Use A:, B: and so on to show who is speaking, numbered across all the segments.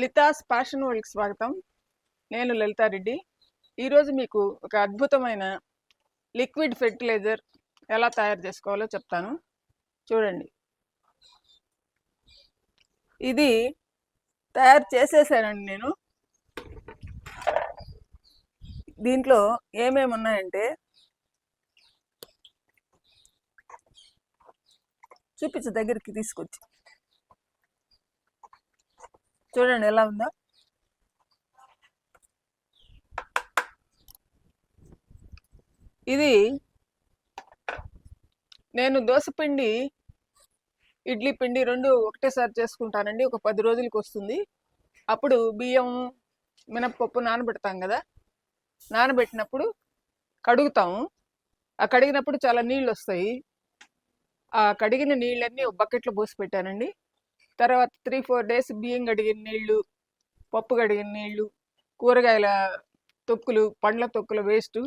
A: లితాస్ fashion వరల్డ్కి స్వాగతం. నేను లలితారెడ్డి. ఈరోజు మీకు ఒక అద్భుతమైన లిక్విడ్ ఫెర్టిలైజర్ ఎలా తయారు చేసుకోవాలో చెప్తాను. చూడండి. ఇది తయారు చేసేసానండి నేను. దీంట్లో ఏమేమి ఉన్నాయంటే చూపించు దగ్గరికి తీసుకొచ్చి. చూడండి ఎలా ఉందో. ఇది నేను దోశపిండి ఇడ్లీ పిండి రెండు ఒకటేసారి చేసుకుంటానండి. ఒక పది రోజులకి వస్తుంది. అప్పుడు బియ్యం మినప్పప్పు నానబెడతాం కదా. నానబెట్టినప్పుడు కడుగుతాము ఆ కడిగినప్పుడు చాలా నీళ్ళు వస్తాయి. ఆ కడిగిన నీళ్ళన్నీ ఒక బకెట్లో పోసి పెట్టానండి. తర్వాత త్రీ ఫోర్ డేస్ బియ్యం కడిగిన నీళ్ళు పప్పు కడిగిన నీళ్ళు కూరగాయల తొక్కులు పండ్ల తొక్కుల వేస్ట్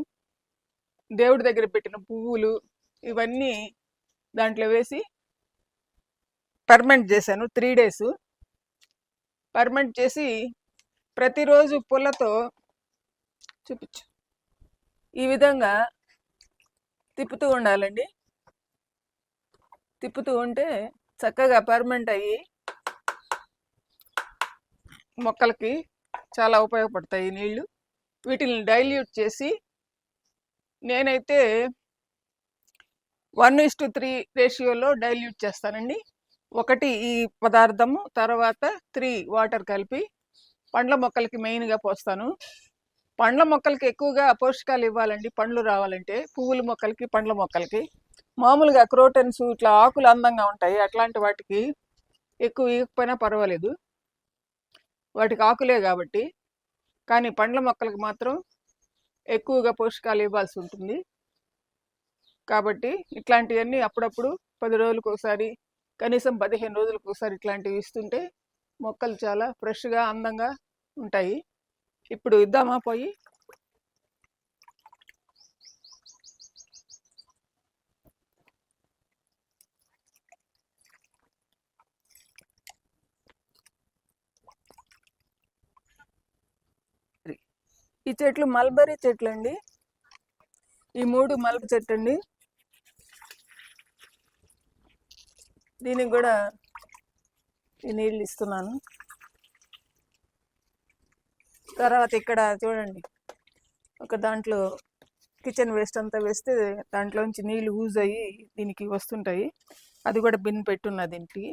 A: దేవుడి దగ్గర పెట్టిన పువ్వులు ఇవన్నీ దాంట్లో వేసి పర్మెంట్ చేశాను త్రీ డేస్ పర్మెంట్ చేసి ప్రతిరోజు పుల్లతో చూపించు ఈ విధంగా తిప్పుతూ ఉండాలండి. తిప్పుతూ ఉంటే చక్కగా పర్మెంట్ అయ్యి మొక్కలకి చాలా ఉపయోగపడతాయి నీళ్ళు. నీళ్ళు వీటిని డైల్యూట్ చేసి నేనైతే వన్ ఇస్ టు త్రీ రేషియోలో డైల్యూట్ చేస్తానండి. ఒకటి ఈ పదార్థము తర్వాత త్రీ వాటర్ కలిపి పండ్ల మొక్కలకి మెయిన్గా పోస్తాను. పండ్ల మొక్కలకి ఎక్కువగా పోషకాలు ఇవ్వాలండి. పండ్లు రావాలంటే పువ్వుల మొక్కలకి పండ్ల మొక్కలకి. మామూలుగా క్రోటన్స్ ఇట్లా ఆకులు అందంగా ఉంటాయి. అట్లాంటి వాటికి ఎక్కువ ఇవ్వకపోయినా పర్వాలేదు. వాటికి ఆకులే కాబట్టి. కానీ పండ్ల మొక్కలకు మాత్రం ఎక్కువగా పోషకాలు ఇవ్వాల్సి ఉంటుంది. కాబట్టి ఇట్లాంటివన్నీ అప్పుడప్పుడు పది రోజులకు ఒకసారి కనీసం పదిహేను రోజులకు ఒకసారి ఇట్లాంటివి ఇస్తుంటే మొక్కలు చాలా ఫ్రెష్గా అందంగా ఉంటాయి. ఇప్పుడు ఇద్దామా పోయి? ఈ చెట్లు మల్బరీ చెట్లు అండి ఈ మూడు మల్బ చెట్టు అండి దీనికి కూడా ఈ నీళ్ళు ఇస్తున్నాను. తర్వాత ఇక్కడ చూడండి. ఒక దాంట్లో కిచెన్ వేస్ట్ అంతా వేస్తే దాంట్లోంచి నీళ్ళు యూజ్ అయ్యి దీనికి వస్తుంటాయి. అది కూడా బిన్ పెట్టున్నా దీనికి.